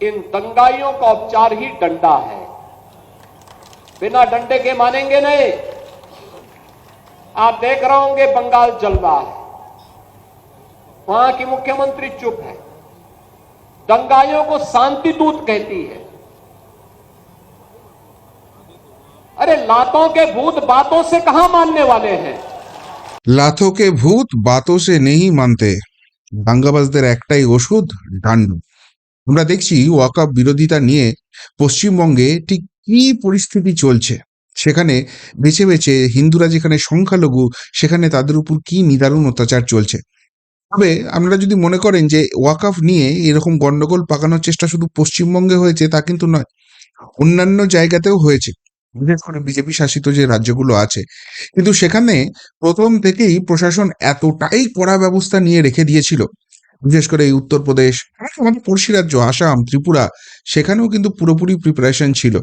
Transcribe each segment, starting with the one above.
इन दंगाइयों का उपचार ही डंडा है बिना डंडे के मानेंगे नहीं आप देख रहे होंगे बंगाल जल रहा है वहां की मुख्यमंत्री चुप है दंगाइयों को शांति दूत कहती है अरे लातों के भूत बातों से कहां मानने वाले हैं লাথো কে ভূত বাতো সে নেই মানতে দাঙ্গাবাজদের একটাই ওষুধ ডান্ডু আমরা দেখছি ওয়াকাপ বিরোধিতা নিয়ে পশ্চিমবঙ্গে ঠিক কি পরিস্থিতি চলছে? সেখানে বেছে বেছে হিন্দুরা যেখানে সংখ্যালঘু, সেখানে তাদের উপর কি নিদারুণ অত্যাচার চলছে? তবে আপনারা যদি মনে করেন যে ওয়াকাফ নিয়ে এরকম গন্ডগোল পাকানোর চেষ্টা শুধু পশ্চিমবঙ্গে হয়েছে তা কিন্তু নয়, অন্যান্য জায়গাতেও হয়েছে, বিশেষ করে বিজেপি শাসিত যে রাজ্যগুলো আছে। কিন্তু সেখানে প্রথম থেকেই প্রশাসন এতটাই কড়া ব্যবস্থা নিয়ে রেখে দিয়েছিল বিশেষ করে এই উত্তরপ্রদেশ আমাদের পড়শি রাজ্য, আসাম, ত্রিপুরা, সেখানেও কিন্তু পুরোপুরি প্রিপারেশন ছিল।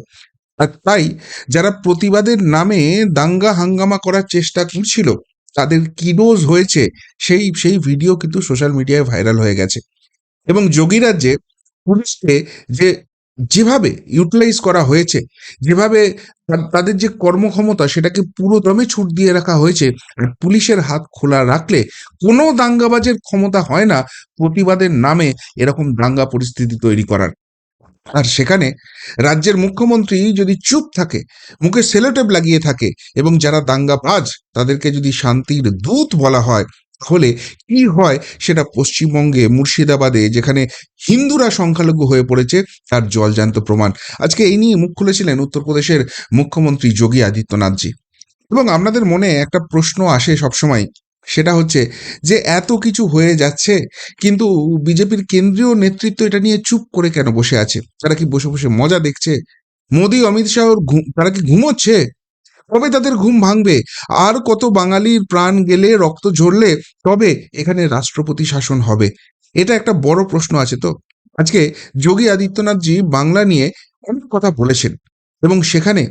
আর তাই যারা প্রতিবাদের নামে দাঙ্গা হাঙ্গামা করার চেষ্টা করছিল, তাদের কি ডোজ হয়েছে, সেই সেই ভিডিও কিন্তু সোশ্যাল মিডিয়ায় ভাইরাল হয়ে গেছে। এবং যোগী রাজ্যে পুলিশকে যে যেভাবে ইউটিলাইজ করা হয়েছে, যেভাবে তাদের যে কর্মক্ষমতা সেটাকে পুরো পুরোদমে ছুট দিয়ে রাখা হয়েছে, আর পুলিশের হাত খোলা রাখলে কোনো দাঙ্গাবাজের ক্ষমতা হয় না প্রতিবাদের নামে এরকম দাঙ্গা পরিস্থিতি তৈরি করার। আর সেখানে রাজ্যের মুখ্যমন্ত্রী যদি চুপ থাকে, মুখে সেলোটেপ লাগিয়ে থাকে এবং যারা দাঙ্গাবাজ তাদেরকে যদি শান্তির দূত বলা হয় তাহলে কি হয় সেটা পশ্চিমবঙ্গে, মুর্শিদাবাদে, যেখানে হিন্দুরা সংখ্যালঘু হয়ে পড়েছে, তার জলজান্ত প্রমাণ। আজকে এই নিয়ে মুখ খুলেছিলেন উত্তরপ্রদেশের মুখ্যমন্ত্রী যোগী আদিত্যনাথজি। এবং আপনাদের মনে একটা প্রশ্ন আসে সবসময়, সেটা হচ্ছে যে এত কিছু হয়ে যাচ্ছে, কিন্তু বিজেপির কেন্দ্রীয় নেতৃত্ব এটা নিয়ে চুপ করে কেন বসে আছে? তারা কি বসে বসে মজা দেখছে? মোদী, অমিত শাহর তারা কি ঘুমোচ্ছে? কবে তাদের ঘুম ভাঙবে আর কত বাঙালির প্রাণ গেলে রক্ত ঝরলে তবে এখানে রাষ্ট্রপতি শাসন হবে এটা একটা বড় প্রশ্ন আছে তো আজকে যোগী আদিত্যনাথজি বাংলা নিয়ে অনেক কথা বলেছেন এবং সেখানে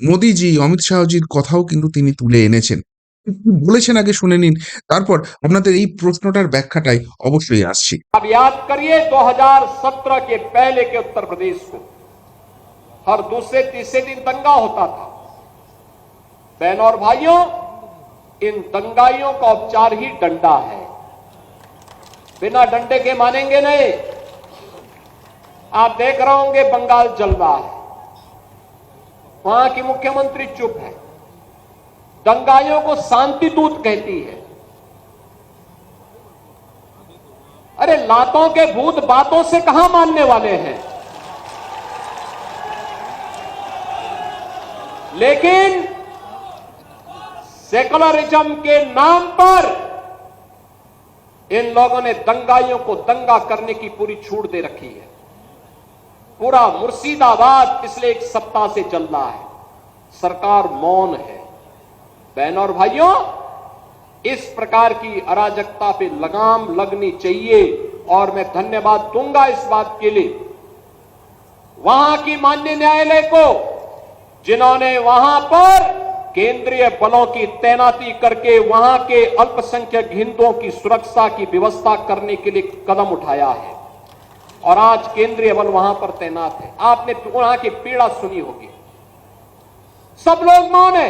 মোদিজি অমিত শাহজির কথাও কিন্তু তিনি তুলে এনেছেন কি বলেছেন আগে শুনে নিন তারপর আপনাদের এই প্রশ্নটার ব্যাখ্যাটাই অবশ্যই আসছি अब याद करिए 2017 के पहले के उत्तर प्रदेश को हर दूसरे तीसरे दिन दंगा होता था बहनों और भाइयों, इन दंगाइयों का उपचार ही डंडा है। बिना डंडे के मानेंगे नहीं। आप देख रहे होंगे बंगाल जल रहा है। वहाँ की मुख्यमंत्री चुप है। दंगाइयों को शांति दूत कहती है। अरे लातों के भूत बातों से कहाँ मानने वाले हैं? लेकिन सेकुलरिज्म के नाम पर इन लोगों ने दंगाइयों को दंगा करने की पूरी छूट दे रखी है। पूरा मुर्शिदाबाद पिछले एक सप्ताह से चल रहा है। सरकार मौन है। बहनों और भाइयों, इस प्रकार की अराजकता पे लगाम लगनी चाहिए और मैं धन्यवाद दूँगा इस बात के लिए। वहाँ की मान्य न्यायालय को, जिन्होंने वहाँ पर केंद्रीय बलों की तैनाती करके वहाँ के अल्पसंख्यक हिंदुओं की सुरक्षा की व्यवस्था करने के लिए कदम उठाया है। और आज केंद्रीय बल वहाँ पर तैनात है। आपने वहाँ की पीड़ा सुनी होगी। सब लोग मौन है।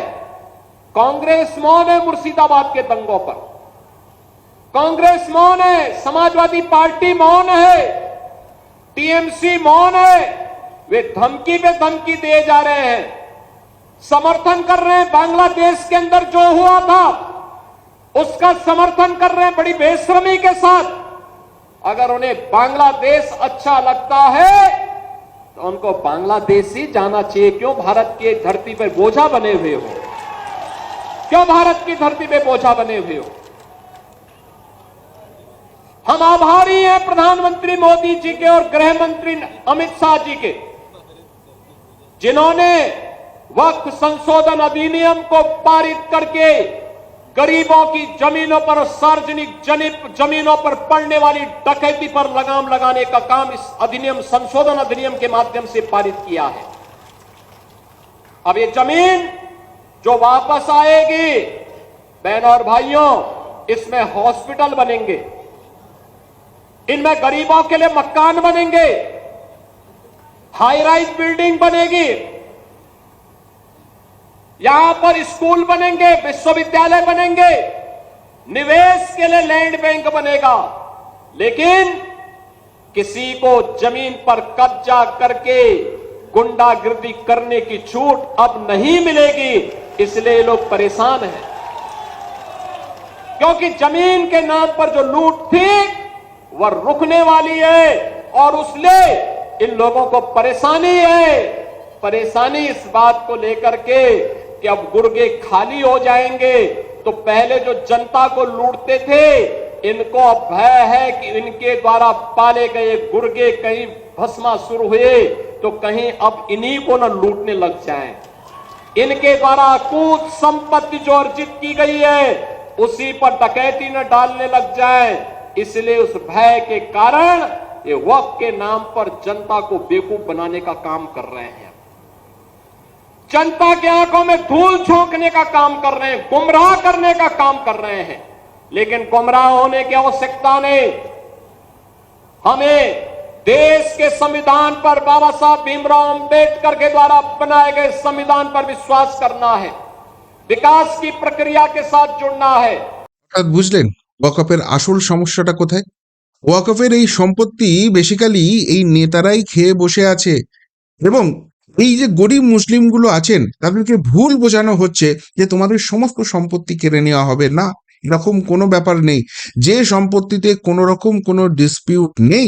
कांग्रेस मौन है मुर्शिदाबाद के दंगों पर। कांग्रेस मौन है, समाजवादी पार्टी मौन है, टीएमसी मौन है। वे धमकी पे धमकी दिए जा रहे हैं। समर्थन कर रहे हैं बांग्लादेश के अंदर जो हुआ था, उसका समर्थन कर रहे हैं बड़ी बेशर्मी के साथ। अगर उन्हें बांग्लादेश अच्छा लगता है तो उनको बांग्लादेश ही जाना चाहिए। क्यों? भारत की धरती पर बोझा बने हुए हो। क्यों भारत की धरती पे बोझा बने हुए हो? हम आभारी हैं प्रधानमंत्री मोदी जी के और गृह मंत्री अमित शाह जी के, जिन्होंने वक्त संशोधन अधिनियम को पारित करके गरीबों की जमीनों पर सार्वजनिक जनि- जमीनों पर पड़ने वाली डकैती पर लगाम लगाने का काम इस अधिनियम, संशोधन अधिनियम के माध्यम से पारित किया है। अब ये ज़मीन जो वापस आएगी, बहनों और भाइयों, इसमें हॉस्पिटल बनेंगे। इनमें गरीबों के लिए मकान बनेंगे। हाई राइज बिल्डिंग बनेगी। यहाँ पर स्कूल बनेंगे, विश्वविद्यालय बनेंगे। निवेश के लिए लैंड बैंक बनेगा। लेकिन किसी को ज़मीन पर कब्जा करके गुंडागिर्दी करने की छूट अब नहीं मिलेगी, इसलिए लोग परेशान हैं। क्योंकि ज़मीन के नाम पर जो लूट थी, वह रुकने वाली है, और उसलिए इन लोगों को परेशानी है। परेशानी इस बात को लेकर के कि अब गुर्गे खाली हो जाएँगे तो पहले जो जनता को लूटते थे, इनको अब भय है कि इनके द्वारा पाले गए गुर्गे कहीं भस्मा शुरू हुए तो कहीं अब इन्हीं को न लूटने लग जाएँ। इनके द्वारा कूद संपत्ति जो अर्जित की गई है, उसी पर डकैती न डालने लग जाए। इसलिए उस भय के कारण ये वक्त के नाम पर जनता को बेवकूफ़ बनाने का काम कर रहे हैं। जनता के आंखों में धूल झोंकने का काम कर रहे हैं गुमराह करने का काम कर रहे हैं लेकिन गुमराह होने की आवश्यकता नहीं हमें देश के संविधान पर बाबा साहब भीमराव अंबेडकर के द्वारा बनाए गए संविधान पर विश्वास करना है विकास की प्रक्रिया के साथ जुड़ना है অর্থাৎ বুঝলেন ওয়াকফের আসল সমস্যাটা কোথায় ওয়াকফের এই সম্পত্তি বেসিক্যালি এই নেতারাই খেয়ে বসে আছে এবং এই যে গরিব মুসলিমগুলো আছেন, তাদেরকে ভুল বোঝানো হচ্ছে যে তোমাদের সমস্ত সম্পত্তি কেড়ে নেওয়া হবে। না, এরকম কোনো ব্যাপার নেই। যে সম্পত্তিতে কোনো রকম কোনো ডিসপিউট নেই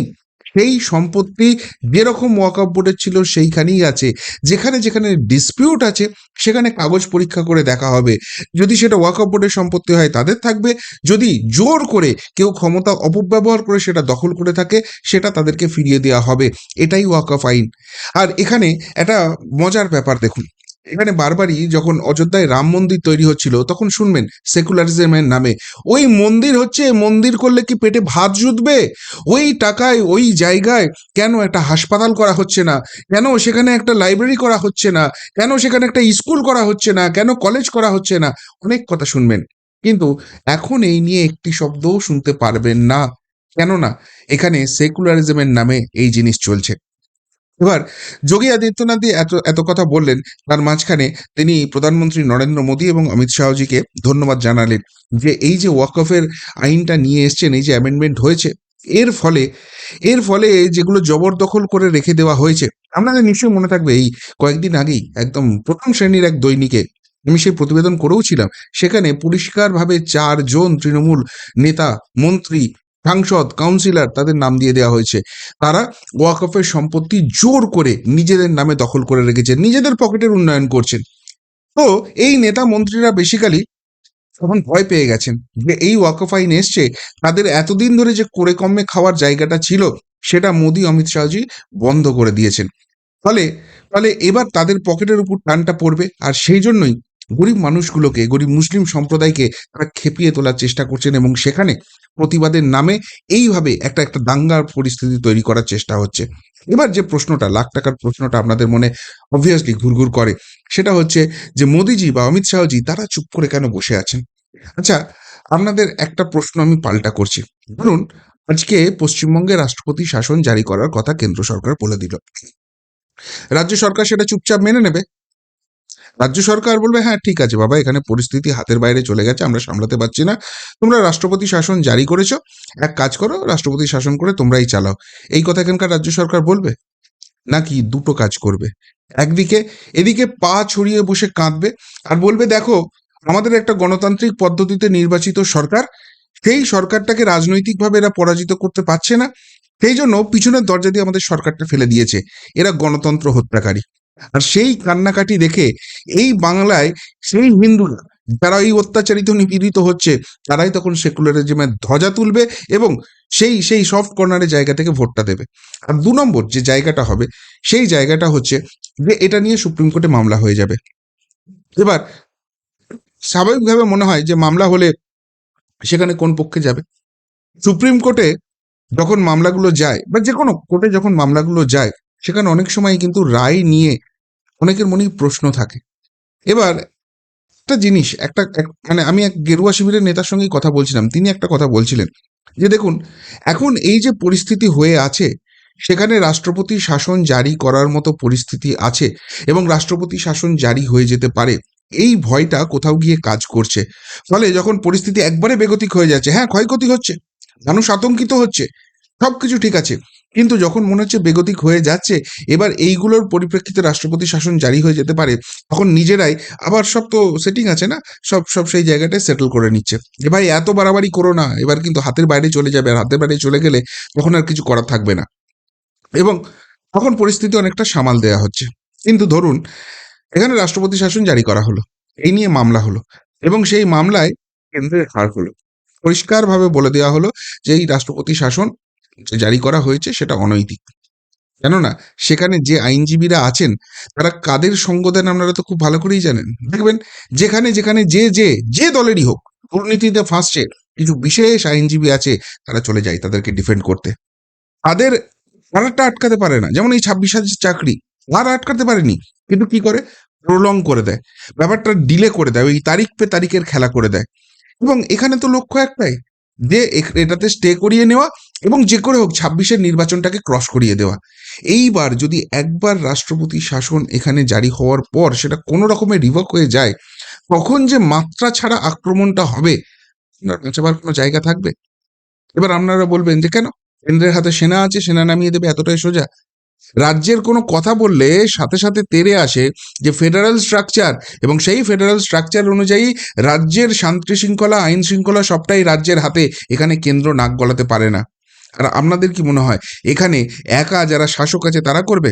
সেই সম্পত্তি যেরকম ওয়াকআপ বোর্ডের ছিল সেইখানেই আছে। যেখানে যেখানে ডিসপিউট আছে, সেখানে কাগজ পরীক্ষা করে দেখা হবে। যদি সেটা ওয়াকআপ বোর্ডের সম্পত্তি হয়, তাদের থাকবে। যদি জোর করে কেউ ক্ষমতা অপব্যবহার করে সেটা দখল করে থাকে, সেটা তাদেরকে ফিরিয়ে দেওয়া হবে। এটাই ওয়াকআপ আইন। আর এখানে একটা মজার ব্যাপার দেখুন। এখানে বারবারই যখন অযোধ্যায় রাম মন্দির তৈরি হচ্ছিল, তখন শুনবেন সেকুলারিজমের নামে। ওই মন্দির হচ্ছে, মন্দির করলে কি পেটে ভাত জুটবে? ওই টাকায়, ওই জায়গায় কেন একটা হাসপাতাল করা হচ্ছে না? কেন সেখানে একটা লাইব্রেরি করা হচ্ছে না? কেন সেখানে একটা স্কুল করা হচ্ছে না? কেন কলেজ করা হচ্ছে না? অনেক কথা শুনবেন। কিন্তু এখন এই নিয়ে একটি শব্দও শুনতে পারবেন না। কেননা, এখানে সেকুলারিজমের নামে এই জিনিস চলছে। এবার যোগী আদিত্যনাথই এত এত কথা বললেন, তার মাঝখানে তিনি প্রধানমন্ত্রী নরেন্দ্র মোদী এবং অমিত শাহজিকে ধন্যবাদ জানালেন যে এই যে ওয়াকফের আইনটা নিয়ে এসছেন, এই যে অ্যামেন্ডমেন্ট হয়েছে, এর ফলে এর ফলে যেগুলো জবরদখল করে রেখে দেওয়া হয়েছে, আপনাদের নিশ্চয়ই মনে থাকবে এই কয়েকদিন আগেই একদম প্রথম শ্রেণির এক দৈনিকে আমি সেই প্রতিবেদন করেও ছিলাম, সেখানে পরিষ্কারভাবে চারজন তৃণমূল নেতা, মন্ত্রী সাংসদ কাউন্সিলর তাদের নাম দিয়ে দেওয়া হয়েছে। তারা ওয়াকফের সম্পত্তি জোর করে নিজেদের নামে দখল করে রেখেছেন, নিজেদের পকেটের উন্নয়ন করছেন। তো এই নেতা মন্ত্রীরা বেসিক্যালি তখন ভয় পেয়ে গেছেন যে এই ওয়াকফ আইন এসছে, তাদের এতদিন ধরে যে করে কমে খাওয়ার জায়গাটা ছিল, সেটা মোদী, অমিত শাহজি বন্ধ করে দিয়েছেন। ফলে ফলে এবার তাদের পকেটের উপর টানটা পড়বে, আর সেই জন্যই গরিব মানুষগুলোকে, গরিব মুসলিম সম্প্রদায়কে তারা খেপিয়ে তোলার চেষ্টা করছেন এবং সেখানে প্রতিবাদের নামে এইভাবে একটা একটা দাঙ্গার পরিস্থিতি তৈরি করার চেষ্টা হচ্ছে। এবার যে প্রশ্নটা, লাখ টাকার প্রশ্নটা আপনাদের মনে অবভিয়াসলি ঘুরঘুর করে, সেটা হচ্ছে যে মোদিজি বা অমিত শাহজি তারা চুপ করে কেন বসে আছেন? আচ্ছা আপনাদের একটা প্রশ্ন আমি পাল্টা করছি। ধরুন, আজকে পশ্চিমবঙ্গে রাষ্ট্রপতি শাসন জারি করার কথা কেন্দ্র সরকার বলে দিল। রাজ্য সরকার সেটা চুপচাপ মেনে নেবে? রাজ্য সরকার বলবে হ্যাঁ ঠিক আছে বাবা, এখানে পরিস্থিতি হাতের বাইরে চলে গেছে, আমরা সামলাতে পারছি না। তোমরা রাষ্ট্রপতি শাসন জারি করেছ, এক কাজ করো, রাষ্ট্রপতি শাসন করে তোমরাই চালাও। এই কথা এখানকার রাজ্য সরকার বলবে? নাকি দুটো কাজ করবে? একদিকে, এদিকে পা ছড়িয়ে বসে কাঁদবে আর বলবে, দেখো, আমাদের একটা গণতান্ত্রিক পদ্ধতিতে নির্বাচিত সরকার, সেই সরকারটাকে রাজনৈতিকভাবে এরা পরাজিত করতে পারছে না। সেই জন্য পিছনের দরজা দিয়ে আমাদের সরকারটা ফেলে দিয়েছে। এরা গণতন্ত্র হত্যাকারী। আর সেই কান্নাকাটি দেখে এই বাংলায় সেই হিন্দুরা, যারা এই অত্যাচারিত, নিপীড়িত হচ্ছে, তারাই তখন সেকুলারিজমের ধ্বজা তুলবে এবং সেই সেই সফট কর্নারের জায়গা থেকে ভোটটা দেবে। আর দু নম্বর যে জায়গাটা হবে, সেই জায়গাটা হচ্ছে যে এটা নিয়ে সুপ্রিম কোর্টে মামলা হয়ে যাবে। এবার স্বাভাবিকভাবে মনে হয় যে মামলা হলে সেখানে কোন পক্ষে যাবে? সুপ্রিম কোর্টে যখন মামলাগুলো যায় বা যে কোনো কোর্টে যখন মামলাগুলো যায়, সেখানে অনেক সময় কিন্তু রায় নিয়ে অনেকের মনেই প্রশ্ন থাকে। এবার একটা জিনিস, একটা, এক- মানে আমি এক গেরুয়া শিবিরের নেতার সঙ্গেই কথা বলছিলাম, তিনি একটা কথা বলছিলেন যে দেখুন, এখন এই যে পরিস্থিতি হয়ে আছে, সেখানে রাষ্ট্রপতি শাসন জারি করার মতো পরিস্থিতি আছে এবং রাষ্ট্রপতি শাসন জারি হয়ে যেতে পারে, এই ভয়টা কোথাও গিয়ে কাজ করছে। ফলে যখন পরিস্থিতি একবারে বেগতিক হয়ে যাচ্ছে হ্যাঁ ক্ষয়ক্ষতি হচ্ছে, মানুষ আতঙ্কিত হচ্ছে, সবকিছু ঠিক আছে কিন্তু যখন মনে হচ্ছে বেগতিক হয়ে যাচ্ছে, এবার এইগুলোর পরিপ্রেক্ষিতে রাষ্ট্রপতি শাসন জারি হয়ে যেতে পারে, তখন নিজেরাই আবার সব তো সেটিং আছে না, সব সব সেই জায়গাটায় সেটেল করে নিচ্ছে। যে ভাই এত বাড়াবাড়ি করো না, এবার কিন্তু হাতের বাইরে চলে যাবে, আর হাতের বাইরে চলে গেলে তখন আর কিছু করার থাকবে না। এবং তখন পরিস্থিতি অনেকটা সামাল দেওয়া হচ্ছে। কিন্তু ধরুন, এখানে রাষ্ট্রপতি শাসন জারি করা হলো, এই নিয়ে মামলা হলো, এবং সেই মামলায় কেন্দ্রের হার হলো। পরিষ্কারভাবে বলে দেওয়া হলো যে এই রাষ্ট্রপতি শাসন জারি করা হয়েছে সেটা অনৈতিক। কেননা সেখানে যে আইনজীবীরা আছেন, তারা কাদের সঙ্গ দেন আপনারা তো খুব ভালো করেই জানেন। দেখবেন যেখানে যেখানে যে যে যে দলেরই হোক, দুর্নীতিতে ফাঁসছে, কিছু বিশেষ আইনজীবী আছে, তারা চলে যায় তাদেরকে ডিফেন্ড করতে। তাদের তারাটা আটকাতে পারে না। যেমন এই ছাব্বিশ হাজার চাকরি, তারা আটকাতে পারেনি। কিন্তু কি করে? প্রলং করে দেয়। ব্যাপারটা ডিলে করে দেয়, ওই তারিখ পে তারিখের খেলা করে দেয়। এবং এখানে তো লক্ষ্য একটাই যে এখ- এটাতে স্টে করিয়ে নেওয়া এবং যে করে হোক ছাব্বিশের নির্বাচনটাকে ক্রস করিয়ে দেওয়া। এইবার যদি একবার রাষ্ট্রপতি শাসন এখানে জারি হওয়ার পর সেটা কোনো রকমে রিভক হয়ে যায়, তখন যে মাত্রা ছাড়া আক্রমণটা হবে, আপনার কোনো জায়গা থাকবে? এবার আপনারা বলবেন যে কেন? কেন্দ্রের হাতে সেনা আছে, সেনা নামিয়ে দেবে, এতটাই সোজা। রাজ্যের কোনো কথা বললে সাথে সাথে তেরে আসে যে ফেডারেল স্ট্রাকচার এবং সেই ফেডারেল স্ট্রাকচার অনুযায়ী রাজ্যের শান্তি শৃঙ্খলা, আইন শৃঙ্খলা সবটাই রাজ্যের হাতে। এখানে কেন্দ্র নাক গলাতে পারে না। আর আপনাদের কি মনে হয়, এখানে একা যারা শাসক আছে তারা করবে?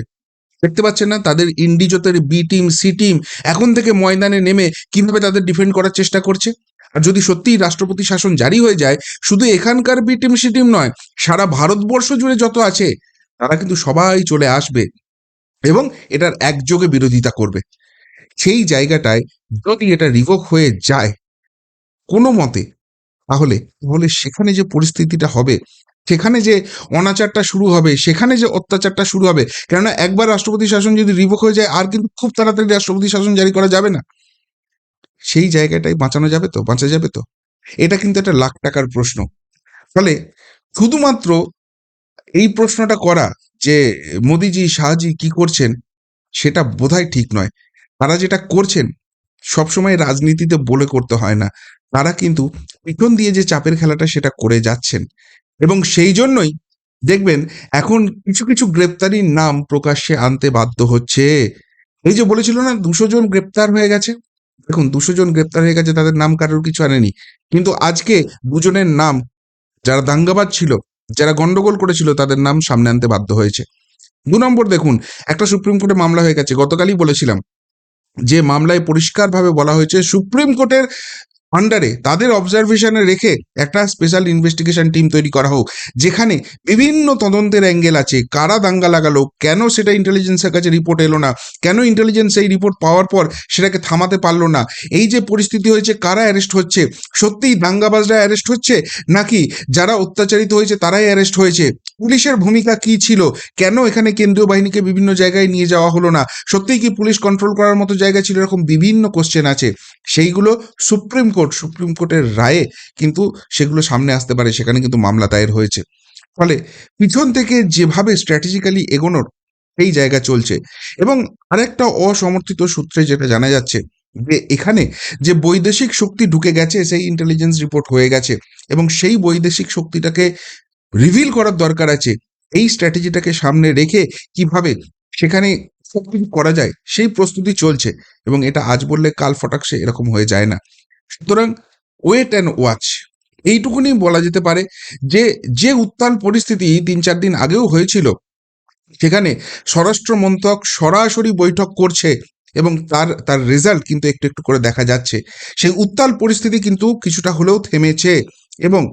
দেখতে পাচ্ছেন না, তাদের ইন্ডিজোতের বি টিম, সি টিম এখন থেকে ময়দানে নেমে কীভাবে তাদের ডিফেন্ড করার চেষ্টা করছে? আর যদি সত্যিই রাষ্ট্রপতি শাসন জারি হয়ে যায়, শুধু এখানকার বি টিম, সি টিম নয়, সারা ভারতবর্ষ জুড়ে যত আছে তারা কিন্তু সবাই চলে আসবে এবং এটার একযোগে বিরোধিতা করবে। সেই জায়গাটায় যদি এটা রিভোক হয়ে যায় কোনো মতে, তাহলে তাহলে সেখানে যে পরিস্থিতিটা হবে, সেখানে যে অনাচারটা শুরু হবে, সেখানে যে অত্যাচারটা শুরু হবে, কেননা একবার রাষ্ট্রপতি শাসন যদি রিভোক হয়ে যায়, আর কিন্তু খুব তাড়াতাড়ি রাষ্ট্রপতি শাসন জারি করা যাবে না। সেই জায়গাটাই বাঁচানো যাবে তো? বাঁচা যাবে তো? এটা কিন্তু একটা লাখ টাকার প্রশ্ন। ফলে শুধুমাত্র এই প্রশ্নটা করা যে মোদিজি, শাহজি কি করছেন সেটা বোধহয় ঠিক নয়। তারা যেটা করছেন সবসময় রাজনীতিতে বলে করতে হয় না। তারা কিন্তু পিছন দিয়ে যে চাপের খেলাটা সেটা করে যাচ্ছেন। এবং সেই জন্যই দেখবেন এখন কিছু কিছু গ্রেপ্তারির নাম প্রকাশ্যে আনতে বাধ্য হচ্ছে। এই যে বলেছিল না, দুশো জন গ্রেপ্তার হয়ে গেছে। দেখুন, দুশো জন গ্রেপ্তার হয়ে গেছে, তাদের নাম কারোর কিছু আনেনি। কিন্তু আজকে দুজনের নাম, যারা দাঙ্গাবাজ ছিল যারা গন্ডগোল করেছিল তাদের নাম সামনে আনতে বাধ্য হয়েছে। দু নম্বর দেখুন, একটা সুপ্রিম কোর্টে মামলা হয়ে গেছে। গতকালই বলেছিলাম যে মামলায় পরিষ্কারভাবে বলা হয়েছে সুপ্রিম কোর্টের আন্ডারে তাদের অবজারভেশনে রেখে একটা স্পেশাল ইনভেস্টিগেশন টিম তৈরি করা হোক, যেখানে বিভিন্ন তদন্তের অ্যাঙ্গেল আছে, কারা দাঙ্গা লাগালো, কেন সেটা ইন্টেলিজেন্সের কাছে রিপোর্ট এলো না, কেন ইন্টেলিজেন্স এই রিপোর্ট পাওয়ার পর সেটাকে থামাতে পারল না, এই যে পরিস্থিতি হয়েছে, কারা অ্যারেস্ট হচ্ছে, সত্যিই দাঙ্গাবাজরা অ্যারেস্ট হচ্ছে, নাকি যারা অত্যাচারিত হয়েছে, তারাই অ্যারেস্ট হয়েছে, পুলিশের ভূমিকা কি ছিল, কেন এখানে কেন্দ্রীয় বাহিনীকে বিভিন্ন জায়গায় নিয়ে যাওয়া হলো না, সত্যিই কি পুলিশ কন্ট্রোল করার মতো জায়গা ছিল, এরকম বিভিন্ন কোশ্চেন আছে, সেইগুলো সুপ্রিম কোর্ট সুপ্রিম কোর্টের রায়ে কিন্তু সেগুলো সামনে আসতে পারে, সেখানে কিন্তু মামলা দায়ের হয়েছে। ফলে পিছন থেকে যেভাবে স্ট্র্যাটেজিক্যালি এগোনোর সেই জায়গা চলছে এবং আরেকটা অসমর্থিত সূত্রে যেটা জানা যাচ্ছে যে এখানে যে বৈদেশিক শক্তি ঢুকে গেছে, সেই ইন্টেলিজেন্স রিপোর্ট হয়ে গেছে এবং সেই বৈদেশিক শক্তিটাকে রিভিল করার দরকার আছে, এই স্ট্র্যাটেজিটাকে সামনে রেখে কীভাবে সেখানে সবকিছু করা যায়, সেই প্রস্তুতি চলছে এবং এটা আজ বললে কাল ফটাকসে এরকম হয়ে যায় না। সুতরাং ওয়েট অ্যান্ড ওয়াচ এইটুকুনি বলা যেতে পারে যে যে উত্তাল পরিস্থিতি তিন চার দিন আগেও হয়েছিল, সেখানে স্বরাষ্ট্র মন্ত্রক সরাসরি বৈঠক করছে এবং তার তার রেজাল্ট কিন্তু একটু একটু করে দেখা যাচ্ছে। সেই উত্তাল পরিস্থিতি কিন্তু কিছুটা হলেও থেমেছে এবং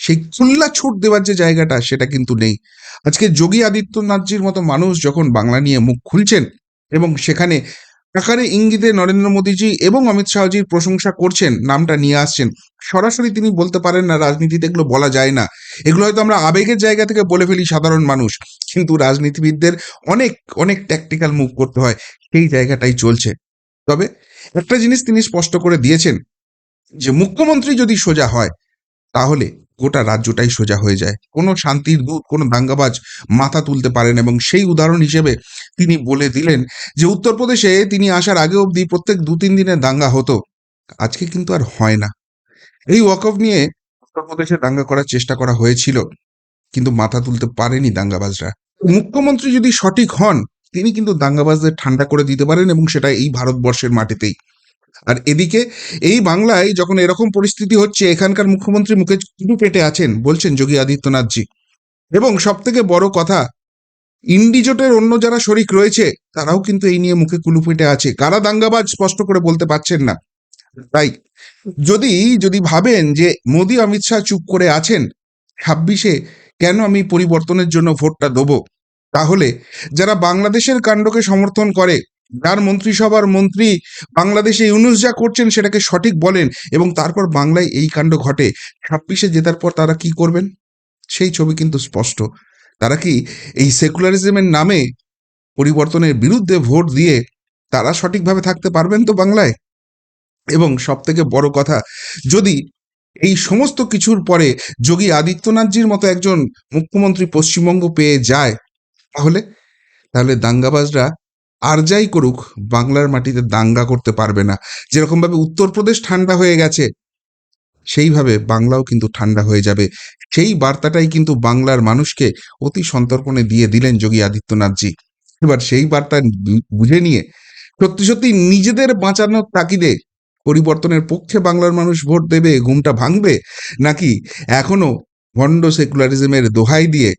সেই খুল্লা ছুট দেওয়ার যে জায়গাটা, সেটা কিন্তু নেই। আজকে যোগী আদিত্যনাথজির মতো মানুষ যখন বাংলা নিয়ে মুখ খুলছেন এবং সেখানে আকারে ইঙ্গিতে নরেন্দ্র মোদীজি এবং অমিত শাহজির প্রশংসা করছেন, নামটা নিয়ে আসছেন। সরাসরি তিনি বলতে পারেন না, রাজনীতিতে এগুলো বলা যায় না। এগুলো হয়তো আমরা আবেগের জায়গা থেকে বলে ফেলি সাধারণ মানুষ, কিন্তু রাজনীতিবিদদের অনেক অনেক ট্যাকটিক্যাল মুভ করতে হয়, সেই জায়গাটাই চলছে। তবে একটা জিনিস তিনি স্পষ্ট করে দিয়েছেন, যে মুখ্যমন্ত্রী যদি সোজা হয়, তাহলে গোটা রাজ্যটাই সোজা হয়ে যায়। কোনো শান্তির দূত, কোনো দাঙ্গাবাজ মাথা তুলতে পারেন এবং সেই উদাহরণ হিসেবে তিনি বলে দিলেন যে, উত্তরপ্রদেশে তিনি আসার আগে অবধি প্রত্যেক দু তিন দিনে দাঙ্গা হতো। আজকে কিন্তু আর হয় না। এই ওয়াকফ নিয়ে উত্তরপ্রদেশে দাঙ্গা করার চেষ্টা করা হয়েছিল, কিন্তু মাথা তুলতে পারেনি দাঙ্গাবাজরা। মুখ্যমন্ত্রী যদি সঠিক হন, তিনি কিন্তু দাঙ্গাবাজদের ঠান্ডা করে দিতে পারেন এবং সেটা এই ভারতবর্ষের মাটিতেই। আর এদিকে এই বাংলায় যখন এরকম পরিস্থিতি হচ্ছে, এখানকার মুখ্যমন্ত্রী মুখে চুরু পেটে আছেন বলছেন যোগী আদিত্যনাথজি। এবং সব থেকে বড় কথা, ইন্ডিজোটের অন্য যারা শরিক রয়েছে, তারাও কিন্তু এই নিয়ে মুখে কুলু পেটে আছে। কারা দাঙ্গাবাজ স্পষ্ট করে বলতে পারছেন না। তাই যদি যদি ভাবেন যে মোদি, অমিত শাহ চুপ করে আছেন, ছাব্বিশে কেন আমি পরিবর্তনের জন্য ভোটটা দেবো? তাহলে যারা বাংলাদেশের কাণ্ডকে সমর্থন করে যার মন্ত্রিসভার মন্ত্রী বাংলাদেশে ইউনুস যা করছেন সেটাকে সঠিক বলেন এবং তারপর বাংলায় এই কাণ্ড ঘটে। ছাব্বিশে জেতার পর তারা কি করবেন? সেই ছবি কিন্তু স্পষ্ট। তারা কি এই সেকুলারিজমের নামে পরিবর্তনের বিরুদ্ধে ভোট দিয়ে তারা সঠিকভাবে থাকতে পারবেন তো বাংলায়? এবং সব থেকে বড় কথা, যদি এই সমস্ত কিছুর পরে যোগী আদিত্যনাথজির মতো একজন মুখ্যমন্ত্রী পশ্চিমবঙ্গ পেয়ে যায়, তাহলে তাহলে দাঙ্গাবাজরা আর যাই করুক, বাংলার মাটিতে দাঙ্গা করতে পারবে না। যেরকম ভাবে উত্তরপ্রদেশ ঠান্ডা হয়ে গেছে, সেইভাবে বাংলাও কিন্তু ঠান্ডা হয়ে যাবে। সেই বার্তাটাই কিন্তু বাংলার মানুষকে অতি সন্তর্পণে দিয়ে দিলেন যোগী আদিত্যনাথজি। এবার সেই বার্তা বুঝে নিয়ে সত্যি সত্যি নিজেদের বাঁচানোর তাকিদে পরিবর্তনের পক্ষে বাংলার মানুষ ভোট দেবে, ঘুমটা ভাঙবে? নাকি এখনও ভণ্ড সেকুলারিজমের দোহাই দিয়ে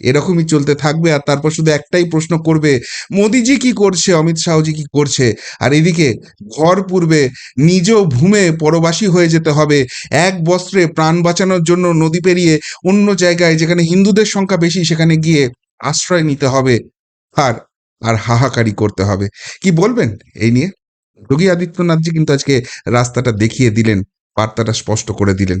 এরকমই চলতে থাকবে আর তারপর শুধু একটাই প্রশ্ন করবে, মোদিজি কি করছে, অমিত শাহজি কি করছে? আর এদিকে ঘর পূর্বে নিজ ভূমে পরবাসী হয়ে যেতে হবে, এক বস্ত্রে প্রাণ বাঁচানোর জন্য নদী পেরিয়ে অন্য জায়গায় যেখানে হিন্দুদের সংখ্যা বেশি সেখানে গিয়ে আশ্রয় নিতে হবে আর আর হাহাকারি করতে হবে। কি বলবেন এই নিয়ে? যোগী আদিত্যনাথজি কিন্তু আজকে রাস্তাটা দেখিয়ে দিলেন, বার্তাটা স্পষ্ট করে দিলেন।